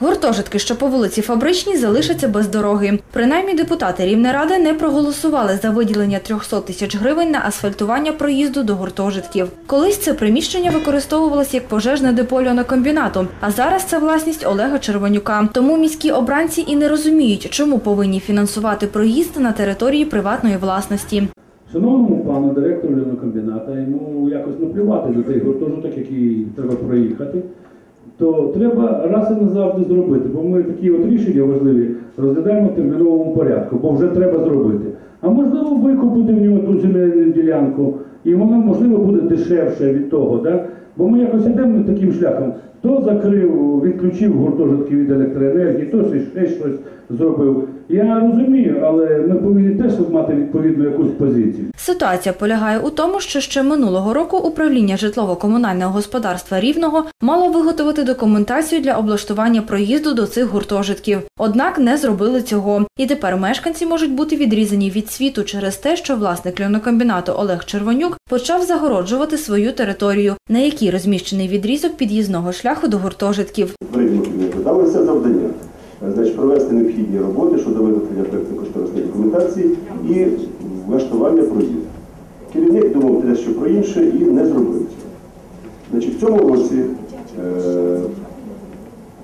Гуртожитки, що по вулиці Фабричній, залишаться без дороги. Принаймні, депутати Рівнеради не проголосували за виділення 300 тисяч гривень на асфальтування проїзду до гуртожитків. Колись це приміщення використовувалось як пожежне депо льонокомбінату, а зараз це власність Олега Червонюка. Тому міські обранці і не розуміють, чому повинні фінансувати проїзд на території приватної власності. Шановному пану директору лінокомбіната, йому якось наплювати на цей гуртожиток, який треба проїхати, то треба раз і назавжди зробити, бо ми такі от рішення важливі розглядаємо в терміновому порядку, бо вже треба зробити. А можливо, викупити в нього ту земельну ділянку, і воно можливо буде дешевше від того. Да? Бо ми якось йдемо таким шляхом. То закрив, відключив гуртожитки від електроенергії, то ще щось зробив. Я розумію, але ми повинні теж мати відповідну якусь позицію. Ситуація полягає у тому, що ще минулого року управління житлово-комунального господарства Рівного мало виготовити документацію для облаштування проїзду до цих гуртожитків. Однак не зробили цього. І тепер мешканці можуть бути відрізані від світу через те, що власник льонокомбінату Олег Червонюк почав загороджувати свою територію, на якій розміщений відрізок під'їзного шляху до гуртожитків. Далося завдання. Значить, провести необхідні роботи щодо виготовлення проєктно-кошторисної документації і влаштування проїзду. Керівник думав те, що про інше, і не зробив цього. Значить, в цьому році е,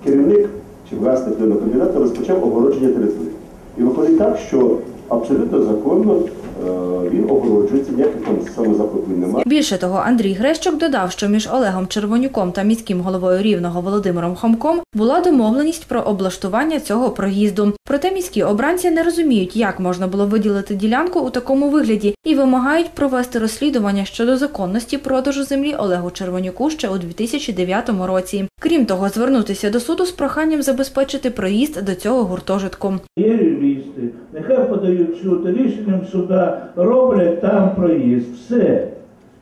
керівник чи власник льонокомбінату розпочав огородження території. І виходить так, що абсолютно законно е, ніяких там немає. Більше того, Андрій Грещук додав, що між Олегом Червонюком та міським головою рівного Володимиром Хомком була домовленість про облаштування цього проїзду. Проте міські обранці не розуміють, як можна було виділити ділянку у такому вигляді і вимагають провести розслідування щодо законності продажу землі Олегу Червонюку ще у 2009 році. Крім того, звернутися до суду з проханням забезпечити проїзд до цього гуртожитку. Є юристи, нехай подають суд, рішенням суда роблять там проїзд. Все.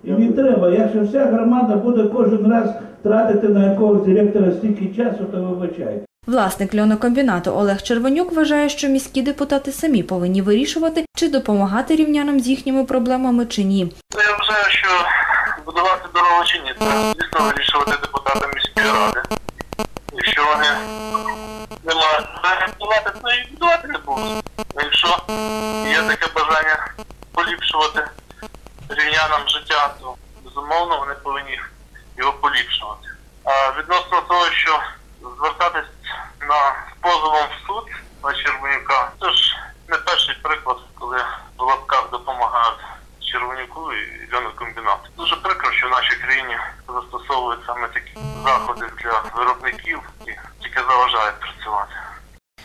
І не треба. Якщо вся громада буде кожен раз тратити на якогось директора стільки часу, то вибачайте. Власник льонокомбінату Олег Червонюк вважає, що міські депутати самі повинні вирішувати, чи допомагати рівнянам з їхніми проблемами чи ні. Ну, Я вважаю, що будувати дорогу чи ні, це дійсно вирішувати депутатам міської ради. Якщо вони не мають будувати, то і будувати не будуть. Якщо є таке бажання поліпшувати рівнянам життя, то безумовно вони повинні його поліпшувати. А відносно того, що звертатись на позовом в суд на Червонюка, це ж не перший приклад, коли в лапках допомагають Червонюку і льонокомбінату. Дуже прикро, що в нашій країні застосовують саме такі заходи для виробників, які тільки заважають працювати.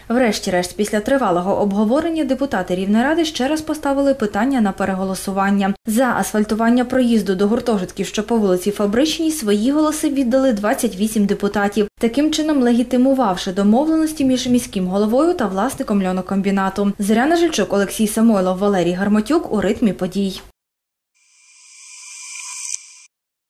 Врешті-решт, після тривалого обговорення депутати Рівнеради ще раз поставили питання на переголосування. За асфальтування проїзду до гуртожитків, що по вулиці Фабричній, свої голоси віддали 28 депутатів, таким чином легітимувавши домовленості між міським головою та власником льонокомбінату. Зоряна Жильчук, Олексій Самойлов, Валерій Гармотюк у ритмі подій.